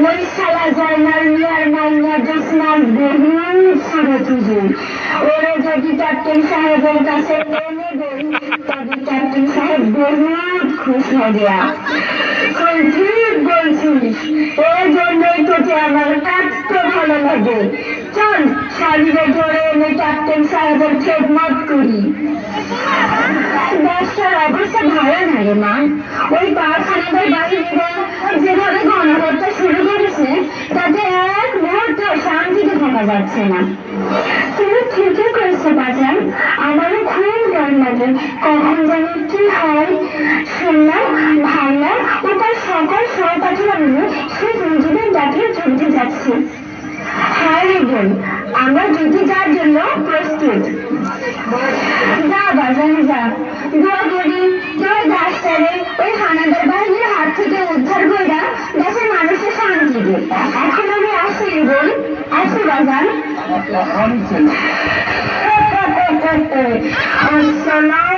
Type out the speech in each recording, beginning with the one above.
ওই শালা জয়নাল মিয়ার জোসনার বহু ছিল তুঝে ওরা যদি ক্যাপ্টেন সাহেবের কাছে এনে দেন তবে ক্যাপ্টেন সাহেব বহুত খুশ হবে তুই ঠিক বলছিস এই জন্যই তোকে আমার এত ভালো লাগে চল শালিরে ধরে এনে ক্যাপ্টেন সাহেবের খেদমত করি। ব্যবসার অবস্থা ভালো না রে মা। ওই কারখানাদের এবং যেভাবে গণহত্যা শুরু করেছে, তাতে এক মুহূর্ত শান্তিতে থাকা যাচ্ছে না। তুমি ঠিকই করেছ, বাজান। আমারও খুব ডর লাগে। কখন জানি কি হয় শুনলাম ভাইয়া ও তার সকল সহপাঠীরা মিলে সে নিজেদের ডাকে যুদ্ধে যাচ্ছে। হ্যাঁ রে আমরা যুদ্ধে যাওয়ার জন্য প্রস্তুত। যা বাজারে যা। দোয়া করি তোর দাসটারে ওই হানাদার বাহিনীর হাত থেকে উদ্ধার কইরা দেশের মানুষের শান্তি দে এখন আমি আসি বোন আসি, বাজান। আসসালামু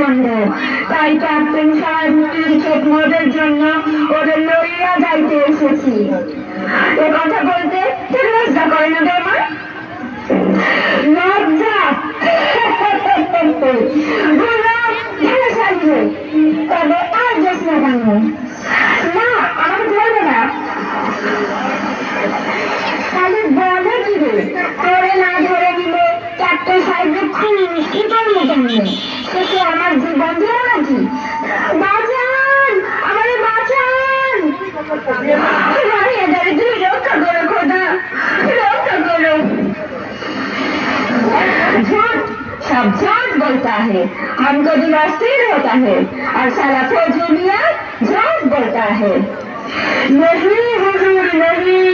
পছন্দ তাই ক্যাপ্টেন সাহেব তিন চোখ মদের জন্য ওদের লইয়া যাইতে এসেছি। এ কথা বলতে ঠিক লজ্জা করে না রে আমার লজ্জা? তবে আর যাস না কেন খুশি করবো কেমনে সে কি আমার জীবন দিল নাকি বাঁচান আমারে বাঁচান তোমার এদারে তুমি রক্ষা করো খোদা রক্ষা করো झूठ सब झूठ बोलता है हमको दिल अस्थिर होता है और साला फौजूलिया झूठ बोलता है नहीं हुजूर नहीं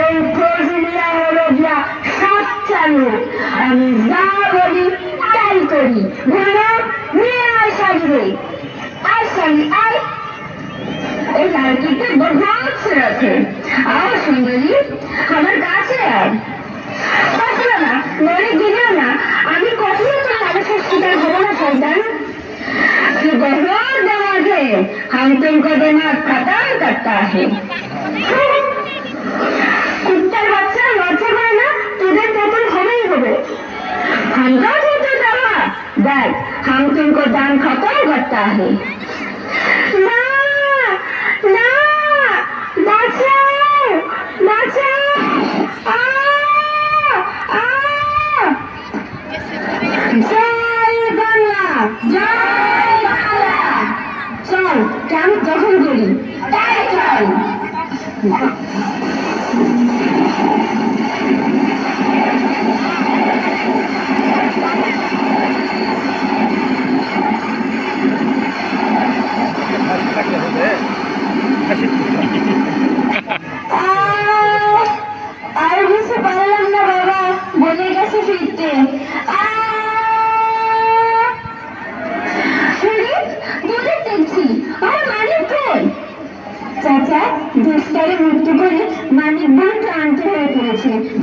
এই ফৌজুলিয়া হলো গিয়া সাচ্চা লোক আমি যা বলি তাই করি ভুলো নিয়ে আয় সাজবে আয় সালি আয় এই লড়কিতে বহুত সুরত है आओ সুন্দরী আমার কাছে আয় বাঁচলো না মরে গেলেও না আমি কখনো তো মানুষের শিকার হবো না সন্তান कि बहुत दिमाग है हम तुमको दिमाग खत्म करता है दवा देख हम तुमको दान खत्म करता है না না বাঁচাও বাঁচাও আ আ জয় বাংলা জয় বাংলা চল ক্যাম্প দখল করি তাই চল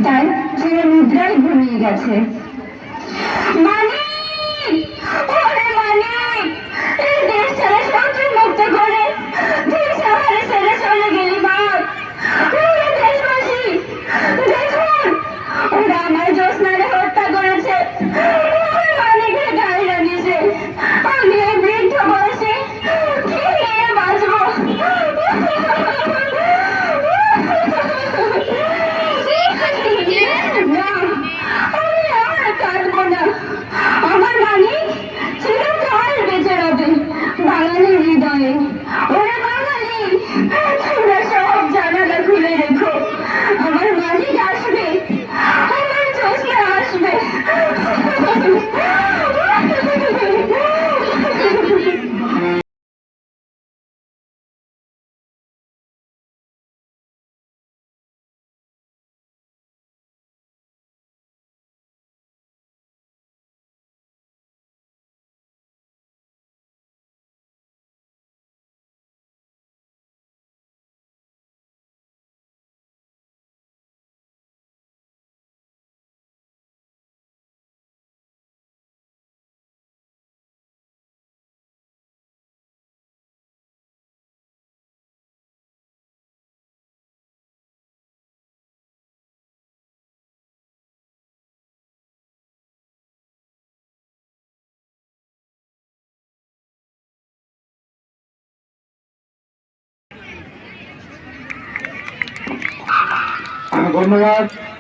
তাই চির মুদ্রায় ঘুমিয়ে গেছে। মানিক! ওরে এই দেশ ছেড়ে মুক্ত করে I'm going to Anagonoyat,